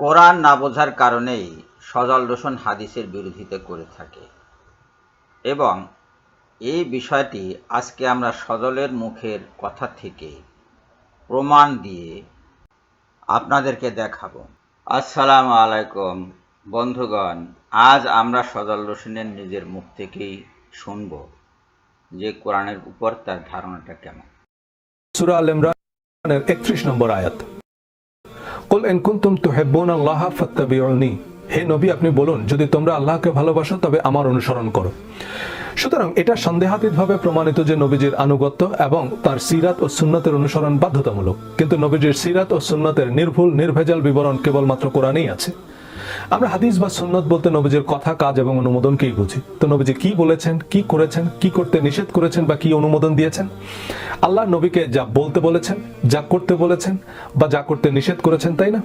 কোরআন না বোঝার কারণেই সজল রোশন হাদিসের বিরোধিতা করে থাকে। এবং এই বিষয়টি আজকে আমরা সজলের মুখের কথা থেকে প্রমাণ দিয়ে আপনাদেরকে দেখাবো। আসসালামু আলাইকুম বন্ধুগণ, আজ আমরা সজল রোশনের নিজের মুখ থেকেই শুনব যে কোরআনের উপর তার ধারণাটা কেমন। সূরা আল ইমরানের 31 নম্বর আয়াত। কুল ইন কুনতুম তুহিব্বুনা আল্লাহ ফাত্তাবিউনি। হে নবী, আপনি বলুন, যদি তোমরা আল্লাহকে ভালোবাসো, তবে আমার অনুসরণ করো। সুতরাং এটা সন্দেহাতীতভাবে প্রমাণিত যে নবীজির আনুগত্য এবং তার সিরাত ও সুন্নতের অনুসরণ বাধ্যতামূলক। কিন্তু নবীজির সিরাত ও সুন্নতের নির্ভুল, নির্ভেজাল বিবরণ কেবলমাত্র কোরআনেই আছে। আমরা হাদিস বা সুন্নত বলতে নবীজির কথা, কাজ এবং অনুমোদনকেই বুঝি। তো নবীজি কি বলেছেন, কি করেছেন, কি করতে নিষেধ করেছেন বা কি অনুমোদন দিয়েছেন? আল্লাহ নবীকে যা বলতে বলেছেন, যা করতে বলেছেন বা যা করতে নিষেধ করেছেন, তাই না?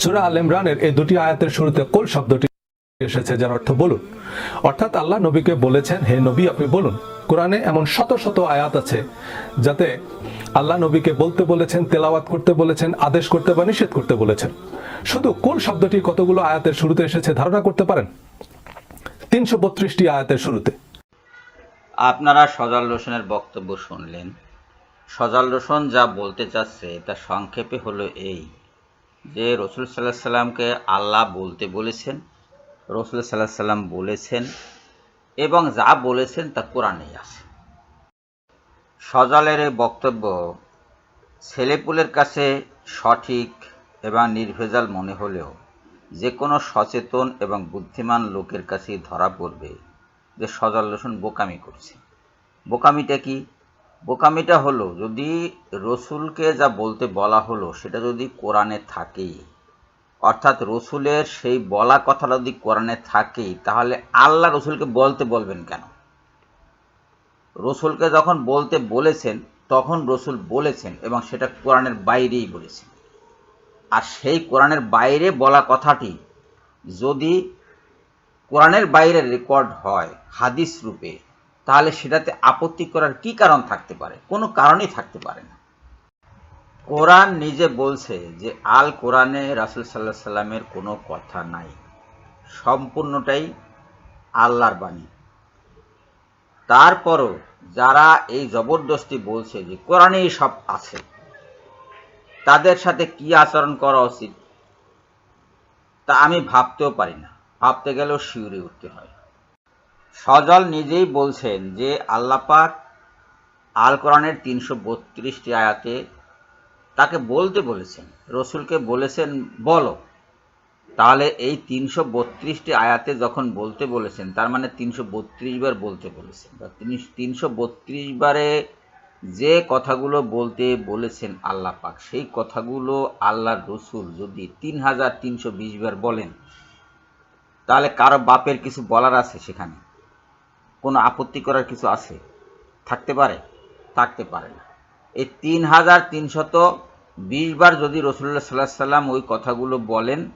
সূরা আল ইমরানের এই দুটি আয়াতের শুরুতে কোল শব্দটি এসেছে, যার অর্থ বলুন। অর্থাৎ আল্লাহ নবীকে বলেছেন, হে নবী, আপনি বলুন। কোরআনে এমন শত শত আয়াত আছে যাতে আল্লাহ নবীকে বলতে বলেছেন, তেলাওয়াত করতে বলেছেন, আদেশ করতে বা নিষেধ করতে বলেছেন। শুধু কোন শব্দটি কতগুলো আয়াতের শুরুতে এসেছে ধারণা করতে পারেন? তিনশো বত্রিশটি আয়াতের শুরুতে। আপনারা সজাল রোশনের বক্তব্য শুনলেন। সজাল রোশন যা বলতে চাচ্ছে, তা সংক্ষেপে হলো এই যে রসুল সাল্লাহ সাল্লামকে আল্লাহ বলতে বলেছেন। রসুল সাল্লাহ সাল্লাম বলেছেন এবং যা বলেছেন তা কোরআনেই আছে। সজালের এই বক্তব্য ছেলেপুলের কাছে সঠিক এবং নির্ভেজাল মনে হলেও যে কোনো সচেতন এবং বুদ্ধিমান লোকের কাছেই ধরা পড়বে যে সজাল রসুন বোকামি করছে। বোকামিটা কি? বোকামিটা হলো যদি রসুলকে যা বলতে বলা হলো সেটা যদি কোরআনে থাকেই অর্থাৎ রসুলের সেই বলা কথাটা যদি কোরআনে থাকেই, তাহলে আল্লাহ রসুলকে বলতে বলবেন কেন? রসুলকে যখন বলতে বলেছেন, তখন রসুল বলেছেন এবং সেটা কোরআনের বাইরেই বলেছেন আর সেই কোরআনের বাইরে বলা কথাটি যদি কোরআনের বাইরে রেকর্ড হয় হাদিস রূপে, তাহলে সেটাতে আপত্তি করার কি কারণ থাকতে পারে? কোনো কারণই থাকতে পারে না। কোরআন নিজে বলছে যে, আল কোরআনে রাসুল সাল্লাহ সাল্লামের কোনো কথা নাই। সম্পূর্ণটাই আল্লাহর বাণী। তারপরও যারা এই জবরদস্তি বলছে যে, কোরআনেই সব আছে, তাদের সাথে কি আচরণ করা উচিত, তা আমি ভাবতেও পারি না। ভাবতে গেলেও শিউরে উঠতে হয়। সজল নিজেই বলছেন যে আল্লাপাক আল কোরআনের তিনশো বত্রিশটি আয়াতে তাকে বলতে বলেছেন, রসুলকে বলেছেন, বলো। তাহলে এই তিনশো বত্রিশটি আয়াতে যখন বলতে বলেছেন, তার মানে তিনশো বত্রিশ বার বলতে বলেছেন, বা তিনি তিনশো বত্রিশ বারে যে কথাগুলো বলতে বলেছেন আল্লাহ পাক, সেই কথাগুলো আল্লাহর রসুল যদি তিন হাজার তিনশো বিশ বার বলেন, তাহলে কারও বাপের কিছু বলার আছে সেখানে? কোনো আপত্তি করার কিছু আছে? থাকতে পারে? থাকতে পারে না। এই তিন হাজার তিনশত বিশ বার যদি রসুল্লাহ সাল্লাহ সাল্লাম ওই কথাগুলো বলেন,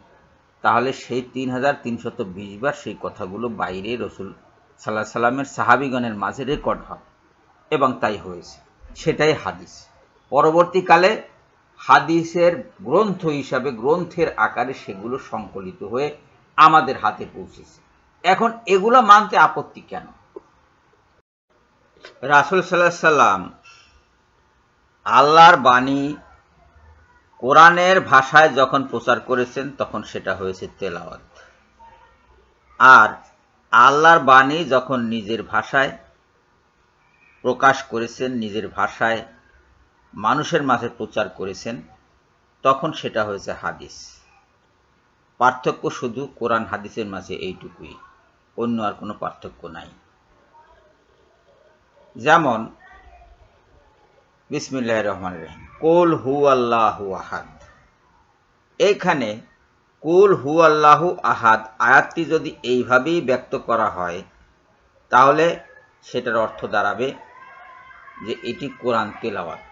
তাহলে সেই তিন হাজার তিনশত বিশ বার সেই কথাগুলো বাইরে রসুল সাল্লাহ সাল্লামের সাহাবিগণের মাঝে রেকর্ড হয়। এবং তাই হয়েছে। সেটাই হাদিস। পরবর্তীকালে হাদিসের গ্রন্থ হিসাবে গ্রন্থের আকারে সেগুলো সংকলিত হয়ে আমাদের হাতে পৌঁছেছে। এখন এগুলো মানতে আপত্তি কেন? রাসুল সাল্লাহ সাল্লাম আল্লাহর বাণী কোরআনের ভাষায় যখন প্রচার করেছেন, তখন সেটা হয়েছে তেলাওয়াত। আর আল্লাহর বাণী যখন নিজের ভাষায় প্রকাশ করেছেন, নিজের ভাষায় মানুষের মাঝে প্রচার করেছেন, তখন সেটা হয়েছে হাদিস। পার্থক্য শুধু কোরআন হাদিসের মাঝে এইটুকুই, অন্য আর কোনো পার্থক্য নাই। যেমন বিসমিল্লাহ রহমান রহিম। কোল হু আল্লাহু আহাদ। এইখানে কুল হু আল্লাহু আহাদ আয়াতটি যদি এইভাবেই ব্যক্ত করা হয়, তাহলে সেটার অর্থ দাঁড়াবে যে এটি কোরআন তেলাওয়াত।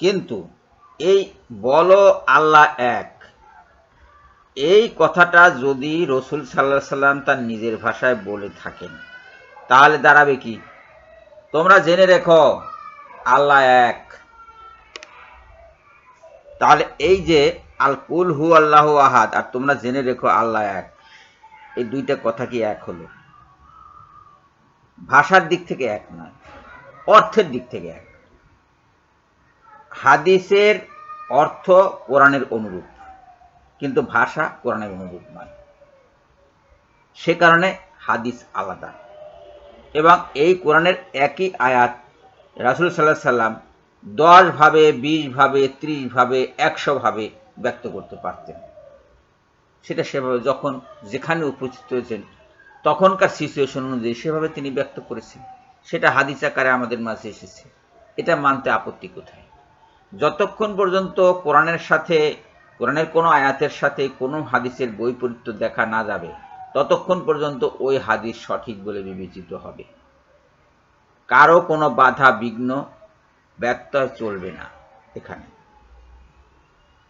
কিন্তু এই বলো আল্লাহ এক, এই কথাটা যদি রসুল সাল্লাহ সাল্লাম তার নিজের ভাষায় বলে থাকেন, তাহলে দাঁড়াবে কি? তোমরা জেনে রেখো আল্লাহ এক। তাহলে এই যে, আল কুল হু আল্লাহ আহাদ, আর তোমরা জেনে রেখো আল্লাহ এক। এই দুইটা কথা কি এক হলো? ভাষার দিক থেকে এক নয়, অর্থের দিক থেকে এক। হাদিসের অর্থ কোরআনের অনুরূপ, কিন্তু ভাষা কোরআনের অনুরূপ নয়। সে কারণে হাদিস আলাদা। এবং এই কোরআনের একই আয়াত রাসুল সাল্লাহ সাল্লাম দশ ভাবে, বিশ ভাবে, ত্রিশ ভাবে, একশো ভাবে ব্যক্ত করতে পারতেন। সেটা সেভাবে যখন যেখানে উপস্থিত হয়েছেন, তখনকার সিচুয়েশন অনুযায়ী সেভাবে তিনি ব্যক্ত করেছেন। সেটা হাদিস আকারে আমাদের মাঝে এসেছে। এটা মানতে আপত্তি কোথায়? যতক্ষণ পর্যন্ত কোরআনের সাথে, কোরআনের কোনো আয়াতের সাথে কোনো হাদিসের বৈপরীত্য দেখা না যাবে, ততক্ষণ পর্যন্ত ওই হাদিস সঠিক বলে বিবেচিত হবে। কারও কোনো বাধা বিঘ্ন ব্যত্যয় চলবে না এখানে।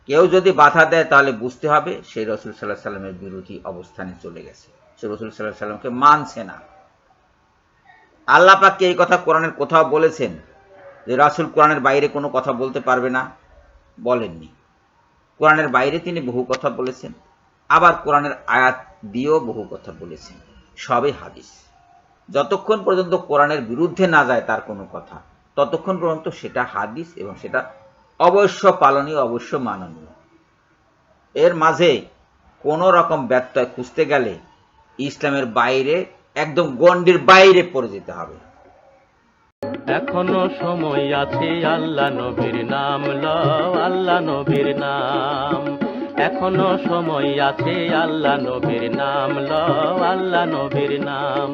কেউ যদি বাধা দেয় তাহলে বুঝতে হবে সেই রসুল সাল্লাহ সাল্লামের বিরোধী অবস্থানে চলে গেছে। সে রসুল সাল্লাহ সাল্লামকে মানছে না। আল্লাহ এই কথা কোরআনের কোথাও বলেছেন? যে রাসুল কোরআনের বাইরে কোনো কথা বলতে পারবে না? বলেননি। কোরআনের বাইরে তিনি বহু কথা বলেছেন। আবার কোরআনের আয়াত দিয়েও বহু কথা বলেছেন। সবে হাদিস। যতক্ষণ পর্যন্ত কোরআনের বিরুদ্ধে না যায় তার কোনো কথা, ততক্ষণ পর্যন্ত সেটা হাদিস এবং সেটা অবশ্য পালনীয়, অবশ্য মাননীয়। এর মাঝে কোনো রকম ব্যত্যয় খুঁজতে গেলে ইসলামের বাইরে, একদম গণ্ডির বাইরে পড়ে যেতে হবে। এখনও সময় আছে আল্লাহ নবীর নাম লও আল্লাহ নবীর নাম। এখনও সময় আছে আল্লাহ নবীর নাম লও আল্লাহ নবীর নাম।